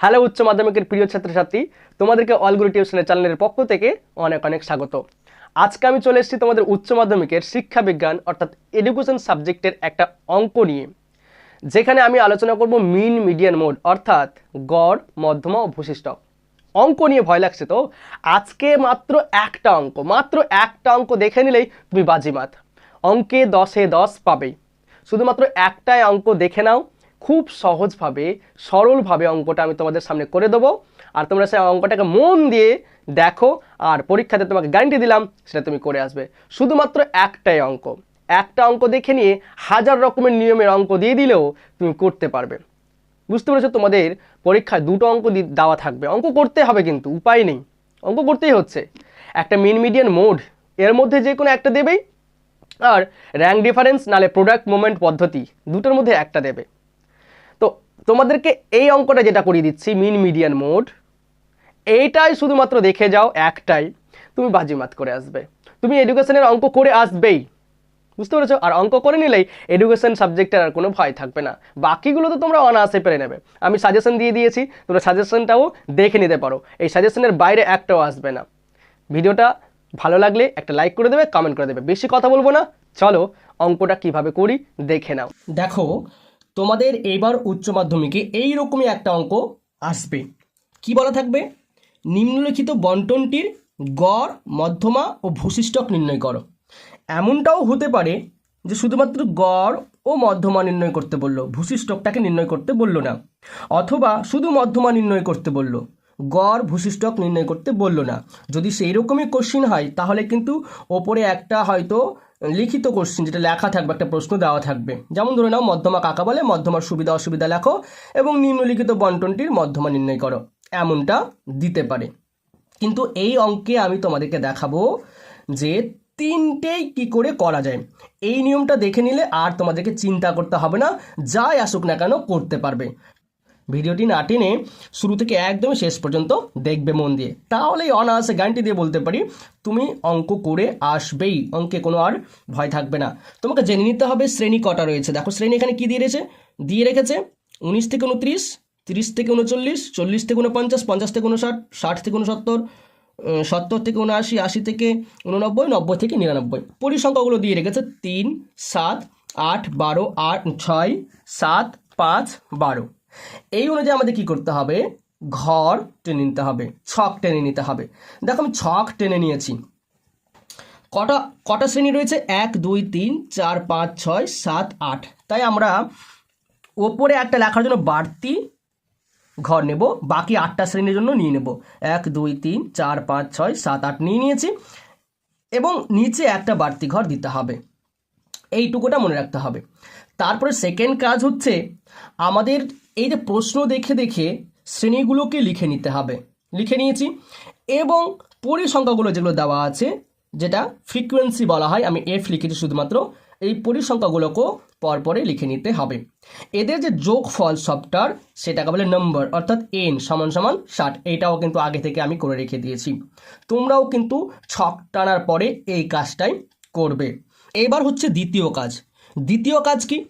Hello, উচ্চ মাধ্যমিকের প্রিয় ছাত্রছাত্রী, তোমাদেরকে অলগুলো টিউশনের চ্যানেলের পক্ষ থেকে অনেক অনেক স্বাগত। আজকে আমি চলে এসেছি তোমাদের উচ্চ মাধ্যমিকের শিক্ষা বিজ্ঞান, অর্থাৎ এডুকেশন সাবজেক্টের একটা অঙ্ক নিয়ে, যেখানে আমি আলোচনা করব মিন মিডিয়ান মোড অর্থাৎ গড়, মধ্যমা ও ভূশিষ্ঠ অঙ্ক নিয়ে ভয় লাগছে তো? আজকে মাত্র একটা অঙ্ক, মাত্র একটা অঙ্ক দেখে নিলেই তুমি বাজিমাত। অঙ্কে দশে দশ পাবেই শুধুমাত্র একটাই অঙ্ক দেখে নাও খুব সহজভাবে, সরলভাবে অঙ্কটা আমি তোমাদের সামনে করে দেবো। আর তোমরা সেই অঙ্কটাকে মন দিয়ে দেখো, আর পরীক্ষাতে তোমাকে গ্যারান্টি দিলাম, সেটা তুমি করে আসবে। শুধুমাত্র একটাই অঙ্ক। একটা অঙ্ক দেখে নিয়ে হাজার রকমের নিয়মের অঙ্ক দিয়ে দিলেও তুমি করতে পারবে। বুঝতে পেরেছ? তোমাদের পরীক্ষায় দুটো অঙ্ক দেওয়া থাকবে। অঙ্ক করতে হবে কিন্তু, উপায় নেই। অঙ্ক করতেই হচ্ছে। একটা মিন মিডিয়ান মোড এর মধ্যে যে কোনো একটা দেবেই। আর র্যাঙ্ক ডিফারেন্স নালে প্রোডাক্ট মুভমেন্ট পদ্ধতি, দুটোর মধ্যে একটা দেবে। তোমাদেরকে এই অঙ্কটা যেটা করিয়ে দিচ্ছি মিন মিডিয়ান মোড এইটাই শুধুমাত্র দেখে যাও, একটাই, তুমি বাজিমাত করে আসবে। তুমি এডুকেশনের অঙ্ক করে আসবেই, বুঝতে পেরেছ? আর অঙ্ক করে নিলেই এডুকেশন সাবজেক্টের আর কোনো ভয় থাকবে না। বাকিগুলো তো তোমরা অনায়াসে পেরে নেবে। আমি সাজেশন দিয়ে দিয়েছি, তোমরা সাজেশনটাও দেখে নিতে পারো। এই সাজেশনের বাইরে একটাও আসবে না। ভিডিওটা ভালো লাগলে একটা লাইক করে দেবে কমেন্ট করে দেবে। বেশি কথা বলব না। চলো, অঙ্কটা কীভাবে করি, দেখে নাও। দেখো তোমাদের এবার উচ্চ মাধ্যমিকে এই রকমই একটা অঙ্ক আসবে। কি বলা থাকবে? নিম্নলিখিত বন্টনটির গড়, মধ্যমা ও ভূশিষ্ঠক নির্ণয় করো। এমনটাও হতে পারে যে শুধুমাত্র গড় ও মধ্যমা নির্ণয় করতে বলল ভূশিষ্ঠকটাকে নির্ণয় করতে বলল না। অথবা শুধু মধ্যমা নির্ণয় করতে বলল, গড় ভূশিষ্ঠক নির্ণয় করতে বলল না। যদি সেই রকমই কোশ্চিন হয়, তাহলে কিন্তু ওপরে একটা হয়তো লিখিত কোশ্চিন যেটা লেখা থাকবে, একটা প্রশ্ন দেওয়া থাকবে। যেমন ধরে নাও, মধ্যমা কাকা বলে মধ্যমার সুবিধা, অসুবিধা লেখো এবং নিম্নলিখিত বন্টনটির মধ্যমা নির্ণয় করো। এমনটা দিতে পারে। কিন্তু এই অঙ্কে আমি তোমাদেরকে দেখাবো যে তিনটেই কি করে করা যায়। এই নিয়মটা দেখে নিলে আর তোমাদেরকে চিন্তা করতে হবে না, যাই আসুক না কেন, করতে পারবে। ভিডিওটি না টেনে শুরু থেকে একদম শেষ পর্যন্ত দেখবে মন দিয়ে। তাহলেই অনায়াসে গ্যারান্টি দিয়ে বলতে পারি, তুমি অঙ্ক করে আসবেই। অঙ্কে কোনো আর ভয় থাকবে না। তোমাকে জেনে নিতে হবে শ্রেণি কটা রয়েছে। দেখো, শ্রেণি এখানে কি দিয়ে রেখেছে? দিয়ে রেখেছে উনিশ থেকে উনত্রিশ, তিরিশ থেকে উনচল্লিশ, চল্লিশ থেকে উনপঞ্চাশ, পঞ্চাশ থেকে উনষাট, ষাট থেকে উনসত্তর সত্তর থেকে উনআশি, আশি থেকে উননব্বই, নব্বই থেকে নিরানব্বই। পরিসংখ্যাগুলো দিয়ে রেখেছে তিন, সাত, আট, বারো, আট, ছয়, সাত, পাঁচ, বারো। এই অনুযায়ী আমাদের কি করতে হবে? ঘর টেনে নিতে হবে, ছক টেনে নিতে হবে। দেখো আমি ছক টেনে নিয়েছি। কটা কটা শ্রেণি রয়েছে? এক, দুই, তিন, চার, পাঁচ, ছয়, সাত, আট। তাই আমরা ওপরে একটা লেখার জন্য বাড়তি ঘর নেব, বাকি আটটা শ্রেণির জন্য নিয়ে নেব। এক, দুই, তিন, চার, পাঁচ, ছয়, সাত, আট নিয়ে নিয়েছি। এবং নিচে একটা বাড়তি ঘর দিতে হবে। এইটুকুটা মনে রাখতে হবে। তারপরে সেকেন্ড কাজ হচ্ছে, আমাদের এই যে প্রশ্ন দেখে দেখে শ্রেণীগুলোকে লিখে নিতে হবে। লিখে নিয়েছি। এবং পরিসংখ্যাগুলো যেগুলো দেওয়া আছে, যেটা ফ্রিকোয়েন্সি বলা হয়, আমি এফ লিখেছি শুধুমাত্র, এই পরিসংখ্যাগুলোকেও পরপরে লিখে নিতে হবে। এদের যে যোগফল সবটার, সেটাকে বলে নম্বর অর্থাৎ এন সমান সমান ষাট। এইটাও কিন্তু আগে থেকে আমি করে রেখে দিয়েছি। তোমরাও কিন্তু ছক টানার পরে এই কাজটাই করবে। এবার হচ্ছে দ্বিতীয় কাজ। দ্বিতীয় কাজ কি?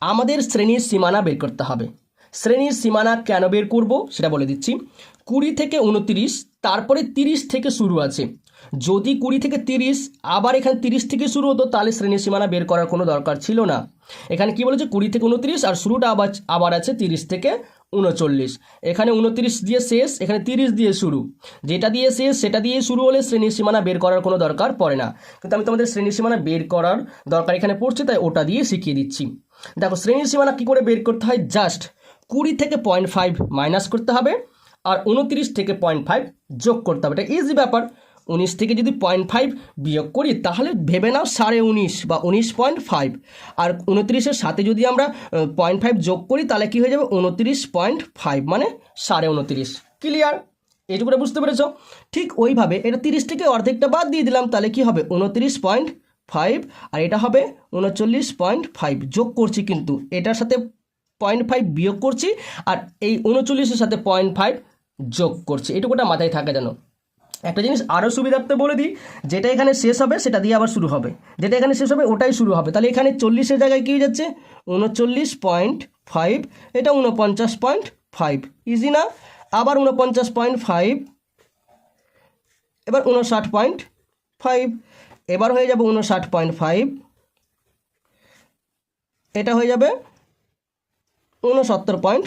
আমাদের শ্রেণির সীমানা বের করতে হবে। শ্রেণির সীমানা কেন বের করব সেটা বলে দিচ্ছি। কুড়ি থেকে উনতিরিশ, তারপরে তিরিশ থেকে শুরু আছে। যদি কুড়ি থেকে তিরিশ, আবার এখানে তিরিশ থেকে শুরু হতো, তাহলে শ্রেণির সীমানা বের করার কোনো দরকার ছিল না। এখানে কি বলেছে? কুড়ি থেকে উনত্রিশ, আর শুরুটা আবার আবার আছে তিরিশ থেকে উনচল্লিশ। এখানে উনত্রিশ দিয়ে শেষ, এখানে তিরিশ দিয়ে শুরু। যেটা দিয়ে শেষ, সেটা দিয়ে শুরু হলে শ্রেণির সীমানা বের করার কোনো দরকার পড়ে না। কিন্তু আমি তোমাদের শ্রেণির সীমানা বের করার দরকার এখানে পড়ছে, তাই ওটা দিয়ে শিখিয়ে দিচ্ছি। দেখো, শ্রেণির সীমানা কী করে বের করতে হয়? জাস্ট কুড়ি থেকে পয়েন্ট ফাইভ মাইনাস করতে হবে আর উনত্রিশ থেকে পয়েন্ট ফাইভ যোগ করতে হবে। এটা ইজি ব্যাপার। উনিশ থেকে যদি পয়েন্ট ফাইভ বিয়োগ করি, তাহলে ভেবে নাও সাড়ে উনিশ বা উনিশ পয়েন্ট ফাইভ। আর উনত্রিশের সাথে যদি আমরা পয়েন্ট ফাইভ যোগ করি, তাহলে কি হয়ে যাবে? উনত্রিশ পয়েন্ট ফাইভ মানে সাড়ে উনত্রিশ। ক্লিয়ার এইটুকুটা বুঝতে পেরেছ? ঠিক ওইভাবে এটা তিরিশ থেকে অর্ধেকটা বাদ দিয়ে দিলাম, তাহলে কি হবে? উনত্রিশ পয়েন্ট ফাইভ, আর এটা হবে উনচল্লিশ পয়েন্ট ফাইভ। যোগ করছি কিন্তু। এটার সাথে পয়েন্ট ফাইভ বিয়োগ করছি আর এই উনচল্লিশের সাথে পয়েন্ট ফাইভ যোগ করছি। এটুকুটা মাথায় থাকে যেন। একটা জিনিস আরও সুবিধার্থে বলে দিই, যেটা এখানে শেষ হবে, সেটা দিয়ে আবার শুরু হবে। যেটা এখানে শেষ হবে, ওটাই শুরু হবে। তাহলে এখানে চল্লিশের জায়গায় কী যাচ্ছে? উনচল্লিশ পয়েন্ট ফাইভ এটা উনপঞ্চাশ পয়েন্ট ফাইভ ইজি না? আবার উনপঞ্চাশ পয়েন্ট ফাইভ এবার উনষাট পয়েন্ট ফাইভ এবার হয়ে যাবে উনষাট পয়েন্ট ফাইভ এটা হয়ে যাবে উনসত্তর পয়েন্ট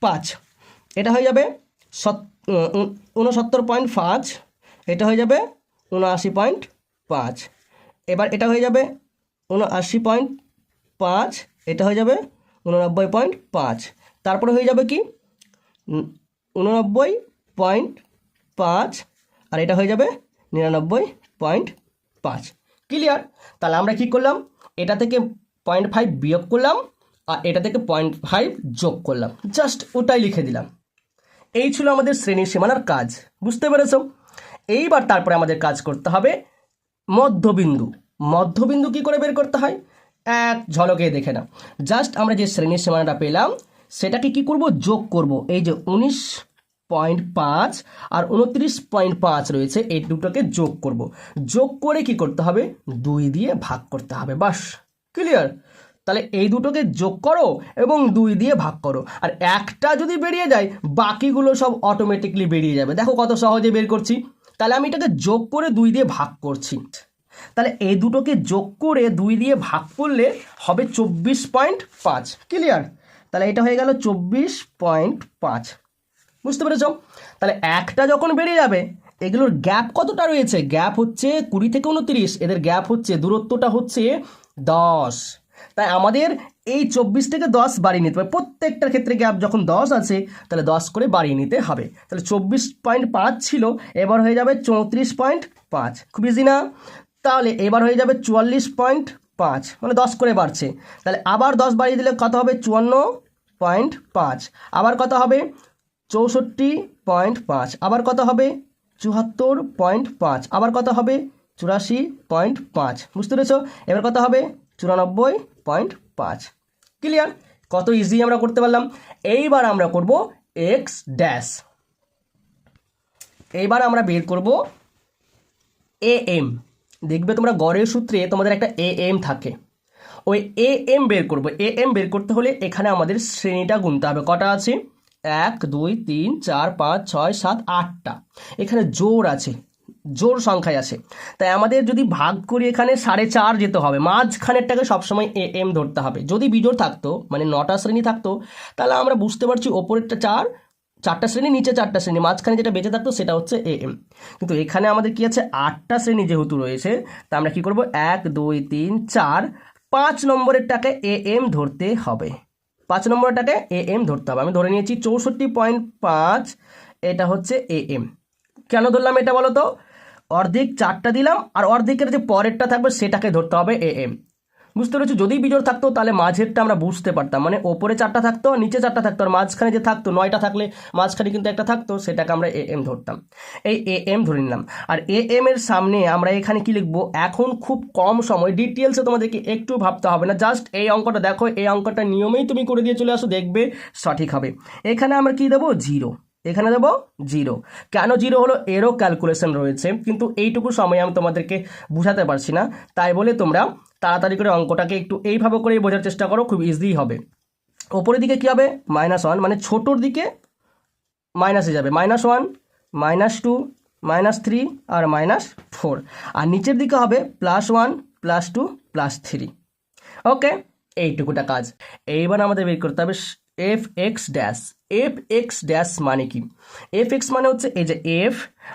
পাঁচ। এটা হয়ে যাবে সত- উনসত্তর পয়েন্ট পাঁচ। এটা হয়ে যাবে উনআশি পয়েন্ট পাঁচ। এবার এটা হয়ে যাবে উনআশি পয়েন্ট পাঁচ। এটা হয়ে যাবে উননব্বই পয়েন্ট পাঁচ। তারপরে হয়ে যাবে কি? উন- উননব্বই পয়েন্ট পাঁচ। আর এটা হয়ে যাবে নিরানব্বই পয়েন্ট পাঁচ। ক্লিয়ার? তাহলে আমরা কি করলাম? এটা থেকে পয়েন্ট ফাইভ বিয়োগ করলাম। আর এটা থেকে পয়েন্ট ফাইভ যোগ করলাম। জাস্ট ওটাই লিখে দিলাম। এই ছিল আমাদের শ্রেণির সীমানার কাজ। বুঝতে পেরেছ? এইবার তারপরে আমাদের কাজ করতে হবে মধ্যবিন্দু। মধ্যবিন্দু কি করে বের করতে হয়? এক ঝলকে দেখে না জাস্ট আমরা যে শ্রেণির সীমানাটা পেলাম, সেটাকে কি করব? যোগ করব। এই যে উনিশ পয়েন্ট পাঁচ আর উনত্রিশ পয়েন্ট পাঁচ রয়েছে, এই দুটোকে যোগ করব। যোগ করে কি করতে হবে? দুই দিয়ে ভাগ করতে হবে। বাস ক্লিয়ার তাহলে এই দুটোকে যোগ করো এবং দুই দিয়ে ভাগ করো। আর একটা যদি বেরিয়ে যায়, বাকিগুলো সব অটোমেটিকলি বেরিয়ে যাবে। দেখো কত সহজে বের করছি। তাহলে আমি এটাকে যোগ করে দুই দিয়ে ভাগ করছি। তাহলে এই দুটোকে যোগ করে দুই দিয়ে ভাগ করলে হবে চব্বিশ পয়েন্ট পাঁচ। ক্লিয়ার তাহলে এটা হয়ে গেল চব্বিশ পয়েন্ট পাঁচ। বুঝতে পেরেছ? তাহলে একটা যখন বেরিয়ে যাবে, এগুলোর গ্যাপ কতটা রয়েছে? গ্যাপ হচ্ছে কুড়ি থেকে উনত্রিশ। এদের গ্যাপ হচ্ছে, দূরত্বটা হচ্ছে দশ। তাই আমাদের এই চব্বিশ থেকে দশ বাড়িয়ে নিতে হবে। প্রত্যেকটার ক্ষেত্রে গ্যাপ যখন দশ আছে, তাহলে দশ করে বাড়িয়ে নিতে হবে। তাহলে চব্বিশ পয়েন্ট পাঁচ ছিল, এবার হয়ে যাবে চৌত্রিশ পয়েন্ট পাঁচ। খুব ইজি না? তাহলে এবার হয়ে যাবে চুয়াল্লিশ পয়েন্ট পাঁচ মানে দশ করে বাড়ছে। তাহলে আবার দশ বাড়িয়ে দিলে কত হবে? চুয়ান্ন পয়েন্ট পাঁচ। আবার কত হবে? চৌষট্টি পয়েন্ট পাঁচ। আবার কত হবে? চুয়াত্তর পয়েন্ট পাঁচ। আবার কত হবে? চুরাশি পয়েন্ট পাঁচ। বুঝতে পেরেছ? এবার কত হবে? চুরানব্বই পয়েন্ট পাঁচ। ক্লিয়ার কত ইজি আমরা করতে পারলাম? এইবার আমরা করব এক্স ড্যাশ এইবার আমরা বের করব এ এম দেখবে তোমরা গড়ের সূত্রে তোমাদের একটা এ এম থাকে। ওই এ এম বের করব। এ এম বের করতে হলে এখানে আমাদের শ্রেণীটা গুনতে হবে। কটা আছে? এক, দুই, তিন, চার, পাঁচ, ছয়, সাত, আটটা। এখানে জোর আছে। জোর সংখ্যায় আছে। তাই আমাদের যদি ভাগ করি এখানে সাড়ে চার যেতে হবে, মাঝখানেরটাকে সবসময় এ, এম ধরতে হবে। যদি বিজোড় থাকতো মানে নটা শ্রেণি থাকতো, তাহলে আমরা বুঝতে পারছি ওপরেরটা চার, চারটা শ্রেণি, নিচে চারটা শ্রেণি। মাঝখানে যেটা বেঁচে থাকতো সেটা হচ্ছে এ, এম। কিন্তু এখানে আমাদের কি আছে? আটটা শ্রেণি যেহেতু রয়েছে, তা আমরা কি করব? এক, দুই, তিন, চার, পাঁচ নম্বরেরটাকে এ, এম ধরতে হবে। পাঁচ নম্বরটাকে এ, এম ধরতে হবে। আমি ধরে নিয়েছি চৌষট্টি পয়েন্ট পাঁচ, এটা হচ্ছে এ, এম। কেন ধরলাম এটা বলো তো অর্ধেক চারটা দিলাম আর অর্ধেকের যে পরেরটা থাকবে সেটাকে ধরতে হবে এ এম বুঝতে পেরেছ? যদি বিজোড় থাকতো, তাহলে মাঝেরটা আমরা বুঝতে পারতাম। মানে ওপরে চারটা থাকতো, আর নিচে চারটা থাকতো, আর মাঝখানে যে থাকতো, নয়টা থাকলে মাঝখানে কিন্তু একটা থাকতো, সেটাকে আমরা এ এম ধরতাম। এই এ এম ধরে নিলাম। আর এ এম এর সামনে আমরা এখানে কি লিখব? এখন খুব কম সময় ডিটেলসে তোমাদেরকে একটু ভাবতে হবে না। জাস্ট এই অঙ্কটা দেখো, এই অঙ্কটা নিয়মেই তুমি করে দিয়ে চলে আসো, দেখবে সঠিক হবে। এখানে আমরা কি দেবো? জিরো এখানে দেবো জিরো। কেন জিরো হলো? এরও ক্যালকুলেশন রয়েছে। কিন্তু এইটুকু সময় আমি তোমাদেরকে বুঝাতে পারছি না। তাই বলে তোমরা তাড়াতাড়ি করে অঙ্কটাকে একটু এইভাবে করেই বোঝার চেষ্টা করো, খুব ইজি হবে। ওপরের দিকে কী হবে? মাইনাস ওয়ান মানে ছোটোর দিকে মাইনাসে যাবে। Minus one minus two minus three আর মাইনাস ফোর আর নিচের দিকে হবে plus one plus two plus three okay এইটুকুটা কাজ। এইবার আমাদের বের করতে হবে F X dash F X dash মানে কি? এফ এক্স মানে হচ্ছে এই যে এফ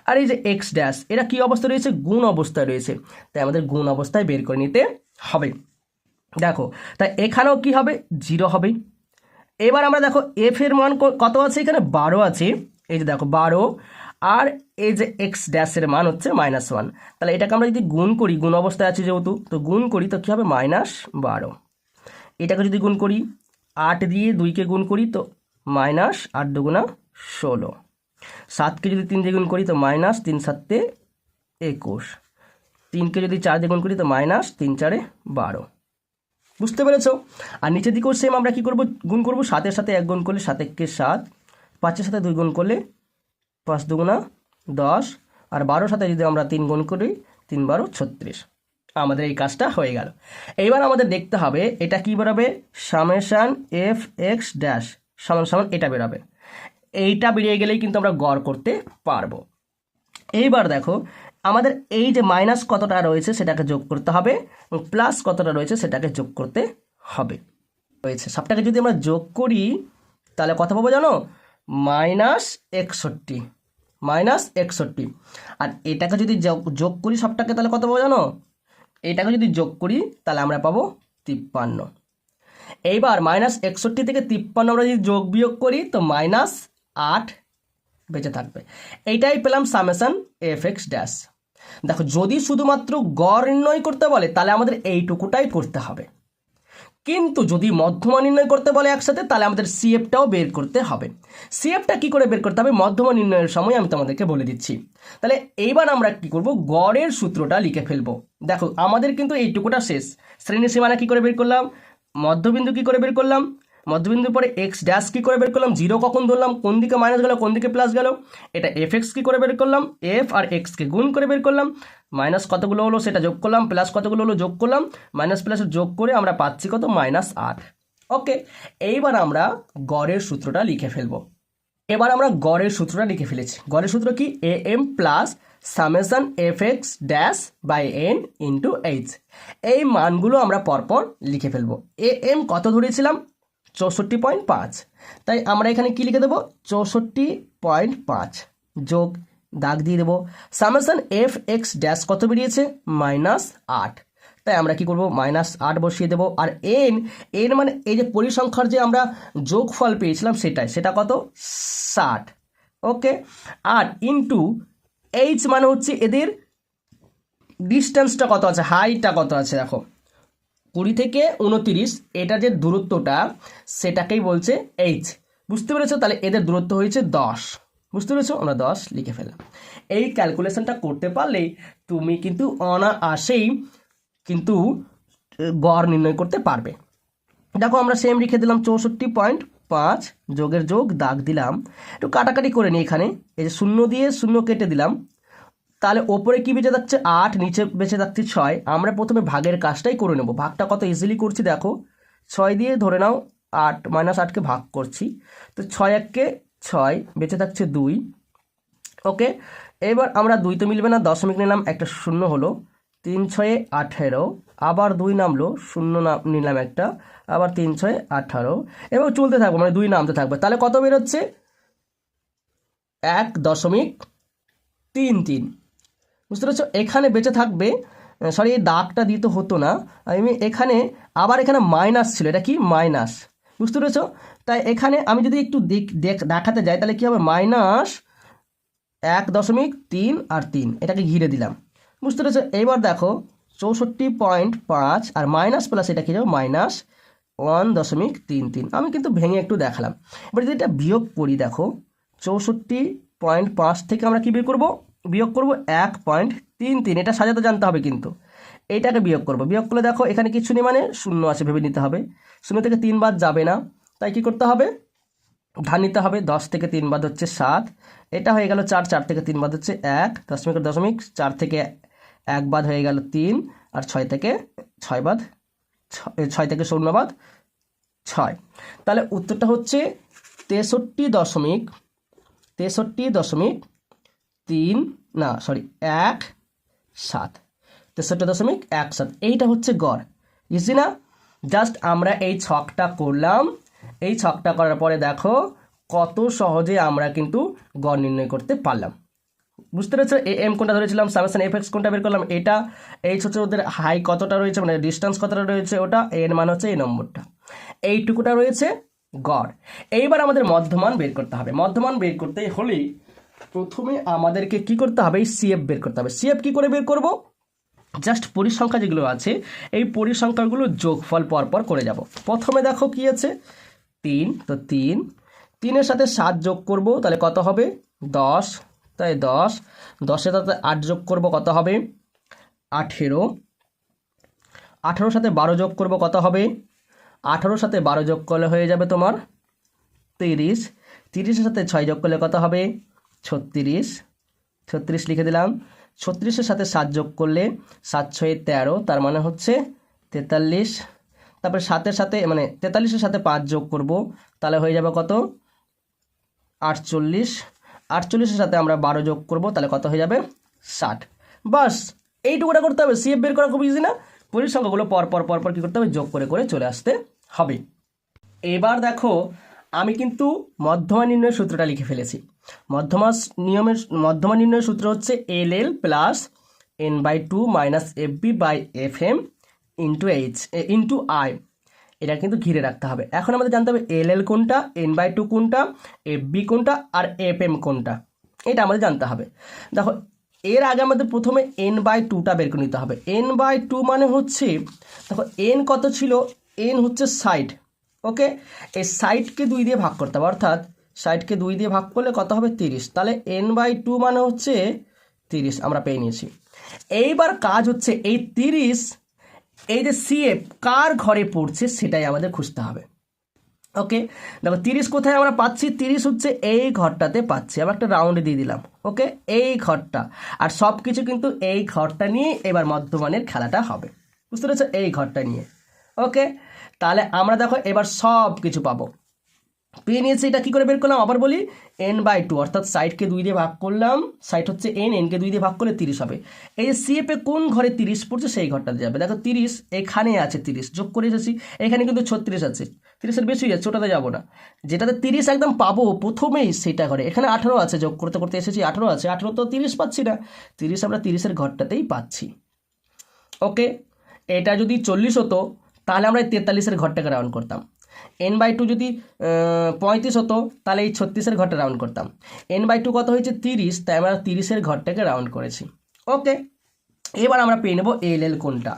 আর এই যে এক্স ড্যাশ এরা কি অবস্থায় রয়েছে? গুণ অবস্থায় রয়েছে। তাই আমাদের গুণ অবস্থায় বের করে নিতে হবে। দেখো, তাই এখানেও কি হবে? জিরো হবে এবার আমরা দেখো এফ এর মান কত আছে এখানে? বারো আছে। এই যে দেখো, বারো। আর এই যে এক্স ড্যাশের মান হচ্ছে মাইনাস ওয়ান তাহলে এটাকে আমরা যদি গুণ করি, গুণ অবস্থায় আছে যেহেতু, তো গুণ করি তো কী হবে? মাইনাস বারো। এটাকে যদি গুণ করি, আট দিয়ে দুইকে গুণ করি, তো মাইনাস আট দুগুণা ষোলো। সাতকে যদি তিন দিয়ে গুণ করি তো মাইনাস তিন সাতে একুশ। তিনকে যদি চার দিয়ে গুণ করি তো মাইনাস তিন চারে বারো। বুঝতে পেরেছ? আর নিচের দিকেও সেম আমরা কি করব? গুণ করব সাতের সাথে এক গুণ করলে সাত একে সাত, পাঁচের সাথে দুই গুণ করলে পাঁচ দুগুণা দশ, আর বারোর সাথে যদি আমরা তিন গুণ করি, তিন বারো ছত্রিশ। আমাদের এই কাজটা হয়ে গেল। এইবার আমাদের দেখতে হবে এটা কি বেরোবে সামেশান এফ এক্স ড্যাশ। সমান সমান এটা বেরোবে। এইটা বেরিয়ে গেলেই কিন্তু আমরা গড় করতে পারব। এইবার দেখো, আমাদের এই যে মাইনাস কতটা রয়েছে সেটাকে যোগ করতে হবে, এবং প্লাস কতটা রয়েছে সেটাকে যোগ করতে হবে। রয়েছে। সবটাকে যদি আমরা যোগ করি, তাহলে কত পাবো জানো? মাইনাস একষট্টি। মাইনাস একষট্টি। আর এটাকে যদি যোগ- করি সবটাকে, তাহলে কত পাবো জানো? এটাকে যদি যোগ করি, তাহলে আমরা পাবো তিপ্পান্ন। এইবার মাইনাস একষট্টি থেকে তিপ্পান্ন আমরা যদি যোগ বিয়োগ করি, তো মাইনাস আট বেঁচে থাকবে। এইটাই পেলাম সামেশন এফ এক্স ড্যাশ দেখো, যদি শুধুমাত্র গড় নির্ণয় করতে বলে, তাহলে আমাদের এইটুকুটাই করতে হবে। কিন্তু যদি মধ্যমা নির্ণয় করতে বলে একসাথে, তাহলে আমাদের সিএফটাও বের করতে হবে। সিএফটা কি করে বের করতে হবে? মধ্যমা নির্ণয়ের সময় আমি তোমাদেরকে বলে দিচ্ছি। তাহলে এইবার আমরা কি করব? গড়ের সূত্রটা লিখে ফেলব। দেখো, আমাদের কিন্তু এইটুকুটা শেষ। শ্রেণি সীমানা কি করে বের করলাম? মধ্যবিন্দু কি করে বের করলাম? মধ্যবিন্দুর পরে এক্স ড্যাশ কী করে বের করলাম? জিরো কখন ধরলাম? কোন দিকে মাইনাস গেল, কোন দিকে প্লাস গেল? এটা এফ এক্স কী করে বের করলাম? এফ আর এক্সকে গুণ করে বের করলাম। মাইনাস কতগুলো হলো সেটা যোগ করলাম প্লাস কতগুলো হলো যোগ করলাম। মাইনাস প্লাস যোগ করে আমরা পাচ্ছি কত? মাইনাস আট। ওকে এইবার আমরা গড়ের সূত্রটা লিখে ফেলব। এবার আমরা গড়ের সূত্রটা লিখে ফেলেছি। গড়ের সূত্র কি? A M plus summation F X dash by N into H এই মানগুলো আমরা পরপর লিখে ফেলব। এ এম কত ধরেছিলাম? চৌষট্টি পয়েন্ট পাঁচ। তাই আমরা এখানে কি লিখে দেবো? চৌষট্টি পয়েন্ট পাঁচ। যোগ, দাগ দিয়ে দেবো। সামেশন এফ এক্স ড্যাশ কত বেরিয়েছে? মাইনাস আট। তাই আমরা কি করব? মাইনাস আট বসিয়ে দেবো। আর এন এন মানে এই যে পরিসংখ্যার যে আমরা যোগফল পেয়েছিলাম সেটাই। সেটা কত? ষাট। ওকে আর ইনটু এইচ মানে হচ্ছে এদের ডিস্টেন্সটা কত আছে? হাইটটা কত আছে? দেখো। কুড়ি থেকে উনতিরিশ, এটা যে দূরত্বটা, সেটাকেই বলছে এইচ বুঝতে পেরেছ? তাহলে এদের দূরত্ব হয়েছে দশ। বুঝতে পেরেছ? আমরা দশ লিখে ফেললাম। এই ক্যালকুলেশনটা করতে পারলেই তুমি কিন্তু অনায়াসেই কিন্তু, গড় নির্ণয় করতে পারবে। দেখো, আমরা সেম লিখে দিলাম চৌষট্টি পয়েন্ট পাঁচ যোগের যোগ, দাগ দিলাম। একটু কাটাকাটি করে নিই এখানে। এই যে শূন্য দিয়ে শূন্য কেটে দিলাম। তাহলে ওপরে কি বেঁচে যাচ্ছে? আট, নিচে বেঁচে যাচ্ছে ছয়। আমরা প্রথমে ভাগের কাজটাই করে নেব। ভাগটা কত ইজিলি করছি দেখো। ছয় দিয়ে ধরে নাও, আট মাইনাস আটকে ভাগ করছি। তো ছয় এককে ছয়, বেঁচে থাকছে দুই। ওকে? এবার আমরা দুই তো মিলবে না, দশমিক নিলাম, একটা শূন্য হলো। তিন ছয়ে আঠেরো, আবার দুই নামলো, শূন্য নাম নিলাম একটা, আবার তিন ছয়ে আঠারো। এবার চলতে থাকব মানে দুই নামতে থাকবে। তাহলে কত বেরোচ্ছে? এক দশমিক তিন তিন। বুঝতে পেরেছ? এখানে বেঁচে থাকবে সরি এই দাগটা দিতে হতো না। আমি এখানে আবার এখানে মাইনাস ছিল। এটা কি? মাইনাস বুঝতে পেরেছ? তাই এখানে আমি যদি একটু দেখাতে যাই, তাহলে কি হবে? মাইনাস এক দশমিক তিন আর তিন। এটাকে ঘিরে দিলাম। বুঝতে পেরেছ? এইবার দেখো, চৌষট্টি পয়েন্ট পাঁচ আর মাইনাস প্লাস এটা কি যাবে মাইনাস ওয়ান দশমিক তিন তিন। আমি কিন্তু ভেঙে একটু দেখালাম। এবার যদি এটা বিয়োগ করি, দেখো, চৌষট্টি পয়েন্ট পাঁচ থেকে আমরা কী বের করব? বিয়োগ করব এক পয়েন্ট তিন তিন। এটা সাজাতে জানতে হবে কিন্তু। এইটাকে বিয়োগ করব। বিয়োগ করলে দেখো, এখানে কিছু নেই মানে শূন্য আছে ভেবে নিতে হবে। শূন্য থেকে তিন বাদ যাবে না। তাই কি করতে হবে? ধান নিতে হবে। দশ থেকে তিন বাদ হচ্ছে সাত। এটা হয়ে গেল চার। চার থেকে তিন বাদ হচ্ছে এক। দশমিক দশমিক চার থেকে এক বাদ হয়ে গেল তিন, আর ছয় থেকে ছয় বাদ, ছয় থেকে শূন্য বাদ ছয়। তাহলে উত্তরটা হচ্ছে তেষট্টি দশমিক তেষট্টি দশমিক তিন, না সরি এক, সাত। তেষট্টি দশমিক এক সাত, এইটা হচ্ছে গড়। ইজি না? জাস্ট আমরা এই ছকটা করলাম। এই ছকটা করার পরে দেখো কত সহজে আমরা কিন্তু গড় নির্ণয় করতে পারলাম। বুঝতে পেরেছ? এ এম কোনটা ধরেছিলাম? সামেশন এফ এক্স কোনটা বের করলাম? এটা। এইচ হচ্ছে ওদের হাই কতটা রয়েছে? মানে ডিস্টেন্স কতটা রয়েছে ওটা? এর মান হচ্ছে এই নম্বরটা। এইটুকুটা রয়েছে গড়। এইবার আমাদের মধ্যমান বের করতে হবে। মধ্যমান বের করতে হলে প্রথমে আমাদেরকে কি করতে হবে? এই সিএফ বের করতে হবে। সিএফ কি করে বের করব? জাস্ট পরিসংখ্যা যেগুলো আছে, এই পরিসংখ্যাগুলো যোগফল পরপর করে যাব। প্রথমে দেখো কি আছে? তিন। তো তিন। তিনের সাথে সাত যোগ করব, তাহলে কত হবে? দশ। তাই দশ। দশের সাথে আট যোগ করব কত হবে? আঠেরো। আঠারোর সাথে বারো যোগ করব কত হবে? আঠারোর সাথে বারো যোগ করলে হয়ে যাবে তোমার তিরিশ। তিরিশের সাথে ছয় যোগ করলে কত হবে? ছত্রিশ। ছত্রিশ লিখে দিলাম। ছত্রিশের সাথে সাত যোগ করলে সাত ছয় তেরো, তার মানে হচ্ছে তেতাল্লিশ। তারপরে সাতের সাথে মানে তেতাল্লিশের সাথে পাঁচ যোগ করব, তাহলে হয়ে যাবে কত? আটচল্লিশ। আটচল্লিশের সাথে আমরা বারো যোগ করব, তাহলে কত হয়ে যাবে? ষাট। বাস, এইটুকুটা করতে হবে। সিএফ বের করা খুব ইজি না। পরিসংখ্যাগুলো পর পর পর পর কী করতে হবে? যোগ করে করে চলে আসতে হবে। এবার দেখো, আমি কিন্তু মধ্যমা নির্ণয়ের সূত্রটা লিখে ফেলেছি। মধ্যমা নিয়মের, মধ্যমা নির্ণয়ের সূত্র হচ্ছে L L plus N by two minus F B by F M into H into I এটা কিন্তু ঘিরে রাখতে হবে। এখন আমাদের জানতে হবে এল এল কোনটা, এন বাই টু কোনটা, এফ বি কোনটা আর এফ এম কোনটা। এটা আমাদের জানতে হবে। দেখো, এর আগে আমাদের প্রথমে এন বাই টুটা বের করে নিতে হবে। এন বাই টু মানে হচ্ছে, দেখো, এন কত ছিল? এন হচ্ছে সাইড ওকে? এই সাইডকে দুই দিয়ে ভাগ করতে হবে, অর্থাৎ সাইডকে দুই দিয়ে ভাগ করলে কত হবে? তিরিশ। তাহলে এন বাই টু মানে হচ্ছে তিরিশ, আমরা পেয়ে নিয়েছি। এইবার কাজ হচ্ছে এই তিরিশ এই যে সিএফ কার ঘরে পড়ছে সেটাই আমাদের খুঁজতে হবে। ওকে দেখো, তিরিশ কোথায় আমরা পাচ্ছি? তিরিশ হচ্ছে এই ঘরটাতে পাচ্ছি। আমরা একটা রাউন্ড দিয়ে দিলাম। ওকে এই ঘরটা। আর সব কিছু কিন্তু এই ঘরটা নিয়ে এবার মধ্যমানের খেলাটা হবে। বুঝতে পেরেছ? এই ঘরটা নিয়ে। ওকে তাহলে আমরা দেখো এবার সব কিছু পাবো। পেয়ে নিয়েছি, এটা কী করে বের করলাম? আবার বলি এন বাই টু অর্থাৎ সাইডকে দুই দিয়ে ভাগ করলাম সাইড হচ্ছে এন এনকে দুই দিয়ে ভাগ করলে তিরিশ হবে। এই সিএফে কোন ঘরে তিরিশ পড়ছে, সেই ঘরটাতে যাবে। দেখো তিরিশ, এখানে আছে তিরিশ, যোগ করে এসেছি, এখানে কিন্তু ছত্রিশ আছে। তিরিশের বেশি আছে ওটাতে যাব না। যেটাতে তিরিশ একদম পাবো, প্রথমেই সেটা ঘরে। এখানে আঠেরো আছে, যোগ করতে করতে এসেছি, আঠেরো আছে, আঠেরো তো তিরিশ পাচ্ছি না। তিরিশ আমরা তিরিশের ঘরটাতেই পাচ্ছি। ওকে এটা যদি চল্লিশ হতো তাহলে আমরা এই তেতাল্লিশের ঘরটাকে রাউন্ড করতাম। এন বাই টু যদি পঁয়ত্রিশ হতো, তাহলে এই ছত্রিশের ঘরটা রাউন্ড করতাম। এন বাই টু কত হয়েছে? তিরিশ, তাই আমরা তিরিশের ঘরটাকে রাউন্ড করেছি। ওকে, এবার আমরা পেয়ে নেব এল এল কোনটা।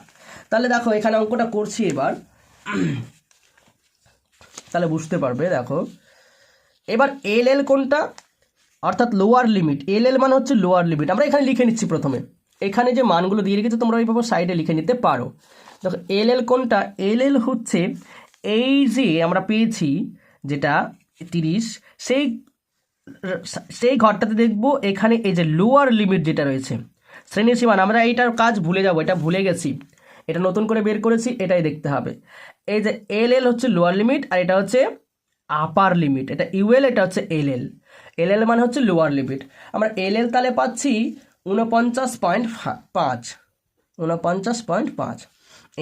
তাহলে দেখো, এখানে অঙ্কটা করছি এবার। তাহলে বুঝতে পারবে, দেখো। এবার এল এল কোনটা? অর্থাৎ লোয়ার লিমিট এল এল মানে হচ্ছে লোয়ার লিমিট আমরা এখানে লিখে নিচ্ছি প্রথমে। এখানে যে মানগুলো দিয়ে রেখেছে, তোমরা এইভাবে সাইডে লিখে নিতে পারো। দেখো, এল এল কোনটা? এল এল হচ্ছে এই যে আমরা পেয়েছি যেটা তিরিশ, সেই সেই ঘরটাতে দেখব এখানে এই যে লোয়ার লিমিট যেটা রয়েছে। শ্রেণির সীমান আমরা এইটার কাজ ভুলে যাব, এটা ভুলে গেছি। এটা নতুন করে বের করেছি, এটাই দেখতে হবে। এই যে এল এল হচ্ছে লোয়ার লিমিট আর এটা হচ্ছে আপার লিমিট এটা ইউএল এটা হচ্ছে এল এল। এল এল মানে হচ্ছে লোয়ার লিমিট আমরা এল এল তাহলে পাচ্ছি উনপঞ্চাশ পয়েন্ট পাঁচ উনপঞ্চাশ পয়েন্ট পাঁচ।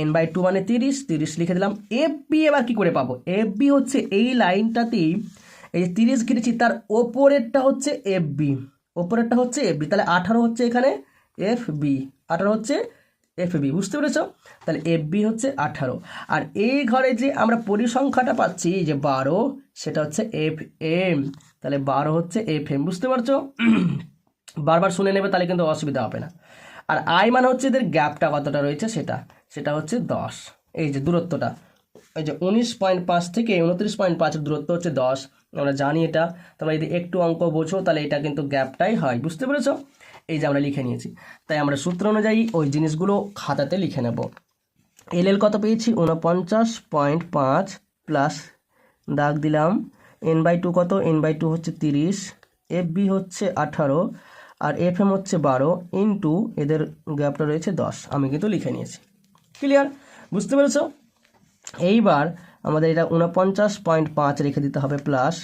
এন বাই টু মানে তিরিশ তিরিশ লিখে দিলাম এফ বি এবার কী করে পাবো? এফ বি হচ্ছে এই লাইনটাতেই এই যে তিরিশ ঘিরেছি, তার ওপরেরটা হচ্ছে এফ বি ওপরেরটা হচ্ছে এফ বি তাহলে আঠারো হচ্ছে এখানে এফ বি আঠারো হচ্ছে এফ বি বুঝতে পেরেছ? তাহলে এফ বি হচ্ছে আঠারো। আর এই ঘরে যে আমরা পরিসংখ্যাটা পাচ্ছি যে বারো, সেটা হচ্ছে এফ এম তাহলে বারো হচ্ছে এফ এম বুঝতে পারছ? বারবার শুনে নেবে, তাহলে কিন্তু অসুবিধা হবে না। আর আই মানে হচ্ছে এদের গ্যাপটা কতটা রয়েছে সেটা সেটা হচ্ছে দশ। এই যে দূরত্বটা, এই যে উনিশ পয়েন্ট পাঁচ থেকে উনত্রিশ পয়েন্ট পাঁচের দূরত্ব হচ্ছে দশ। আমরা জানি এটা, তোমরা যদি একটু অঙ্ক বোঝো তাহলে এটা কিন্তু গ্যাপটাই হয়, বুঝতে পেরেছ? এই যে আমরা লিখে নিয়েছি। তাই আমরা সূত্র অনুযায়ী ওই জিনিসগুলো খাতাতে লিখে নেব। এল এল কত পেয়েছি? উনপঞ্চাশ পয়েন্ট পাঁচ প্লাস দাগ দিলাম। এন বাই টু কত? এন বাই টু হচ্ছে তিরিশ। এফ বি হচ্ছে আঠারো। আর এফ এম হচ্ছে বারো ইন্টু এদের গ্যাপটা রয়েছে দশ। আমি কিন্তু লিখে নিয়েছি। ক্লিয়ার বুঝতে পেরেছ? এইবার আমাদের এটা উনপঞ্চাশ পয়েন্ট পাঁচ রেখে দিতে হবে প্লাস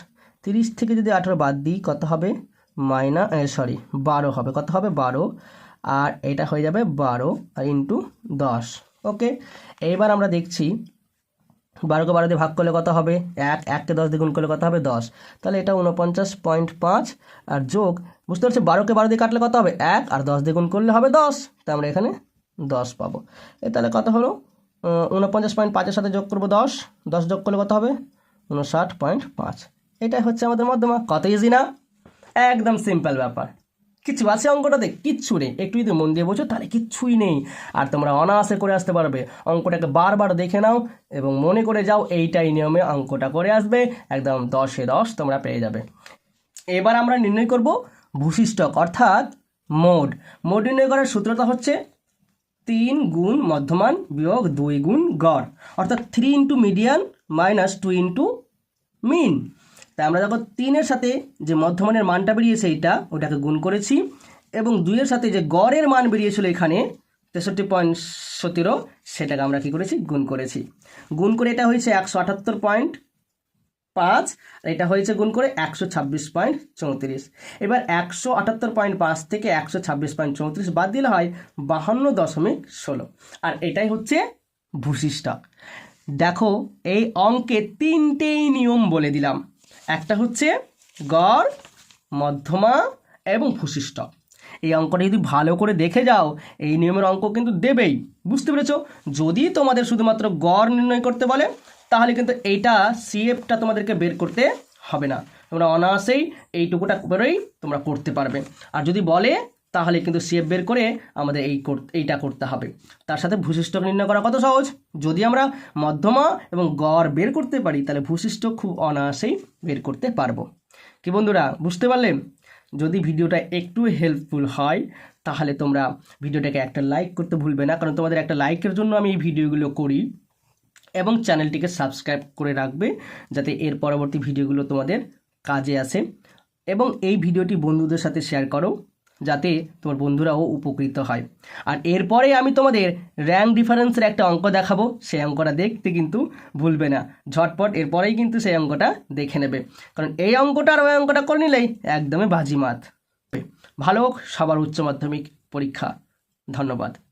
তিরিশ থেকে যদি আঠেরো বাদ দিই, কত হবে? মাইনা সরি বারো হবে। কত হবে? বারো। আর এটা হয়ে যাবে বারো আর ইন্টু দশ। ওকে এইবার আমরা দেখছি বারোকে বারো দিয়ে ভাগ করলে কত হবে? এক এককে দশ দ্বিগুণ করলে কত হবে? দশ। তাহলে এটা উনপঞ্চাশ পয়েন্ট পাঁচ। আর যোগ, বুঝতে পারছি বারোকে বারো দিয়ে কাটলে কত হবে? এক। আর দশ দ্বিগুণ করলে হবে দশ। তা আমরা এখানে দশ পাবো। এ তাহলে কত হলো? উনপঞ্চাশ পয়েন্ট পাঁচের সাথে যোগ করব দশ। দশ যোগ করলে কত হবে? উনষাট পয়েন্ট পাঁচ। এটাই হচ্ছে আমাদের মধ্যমা। কত ইজি না? একদম সিম্পল ব্যাপার। কিছু আছে অঙ্কটাতে কিচ্ছু নেই। একটু যদি মন দিয়ে বোঝো, তাহলে কিচ্ছুই নেই। আর তোমরা অনায়াসে করে আসতে পারবে। অঙ্কটাকে বারবার দেখে নাও এবং মনে করে যাও, এইটাই নিয়মে অঙ্কটা করে আসবে। একদম দশে দশ তোমরা পেয়ে যাবে। এবার আমরা নির্ণয় করব ভূশিষ্টক, অর্থাৎ মোড। মোড নির্ণয় করার সূত্রটা হচ্ছে তিন গুণ মধ্যমান বিয়োগ দুই গুণ গড়, অর্থাৎ three into median minus two into mean তাই আমরা দেখো তিনের সাথে যে মধ্যমানের মানটা বেরিয়েছে এইটা ওটাকে গুণ করেছি। এবং দুইয়ের সাথে যে গড়ের মান বেরিয়েছিল এখানে, তেষট্টি পয়েন্ট সতেরো, সেটাকে আমরা কি করেছি? গুণ করেছি। গুণ করে এটা হয়েছে একশো আটাত্তর পয়েন্ট পাঁচ, আর এটা হয়েছে গুণ করে একশো ছাব্বিশ পয়েন্ট চৌত্রিশ। এবার একশো আটাত্তর পয়েন্ট পাঁচ থেকে একশো ছাব্বিশ পয়েন্ট চৌত্রিশ বাদ দিলে হয় বাহান্ন দশমিক ষোলো। আর এটাই হচ্ছে ভূশিষ্টা দেখো, এই অঙ্কে তিনটেই নিয়ম বলে দিলাম। একটা হচ্ছে গড়, মধ্যমা এবং ভূশিষ্ঠ। এই অঙ্কটা যদি ভালো করে দেখে যাও, এই নিয়মের অঙ্ক কিন্তু দেবেই, বুঝতে পেরেছ? যদি তোমাদের শুধুমাত্র গড় নির্ণয় করতে বলে, তাহলে কিন্তু এইটা সিএফটা তোমাদেরকে বের করতে হবে না। তোমরা অনায়াসেই এইটুকুটা করেই তোমরা করতে পারবে। আর যদি বলে তাহলে কিন্তু সিএফ বের করে আমাদের এই এইটা করতে হবে। তার সাথে ভূশিষ্ঠ নির্ণয় করা কত সহজ? যদি আমরা মধ্যমা এবং গড় বের করতে পারি, তাহলে ভূশিষ্ঠ খুব অনায়াসেই বের করতে পারব। কি বন্ধুরা, বুঝতে পারলে যদি ভিডিওটা একটু হেল্পফুল হয়, তাহলে তোমরা ভিডিওটাকে একটা লাইক করতে ভুলবে না, কারণ তোমাদের একটা লাইকের জন্য আমি এই ভিডিওগুলো করি। এবং চ্যানেলটিকে সাবস্ক্রাইব করে রাখবে, যাতে এর পরবর্তী ভিডিওগুলো তোমাদের কাজে আসে। এবং এই ভিডিওটি বন্ধুদের সাথে শেয়ার করো। যাতে তোমার বন্ধুরাও উপকৃত হয়। আর এরপরে আমি তোমাদের র্যাঙ্ক ডিফারেন্সের একটা অঙ্ক দেখাবো। সেই অঙ্কটা দেখতে কিন্তু ভুলবে না। ঝটপট এরপরেই কিন্তু সেই অঙ্কটা দেখে নেবে। কারণ এই অঙ্কটা আর ওই অঙ্কটা করে নিলেই একদমই বাজিমাত। ভালো সবার উচ্চ মাধ্যমিক পরীক্ষা। ধন্যবাদ।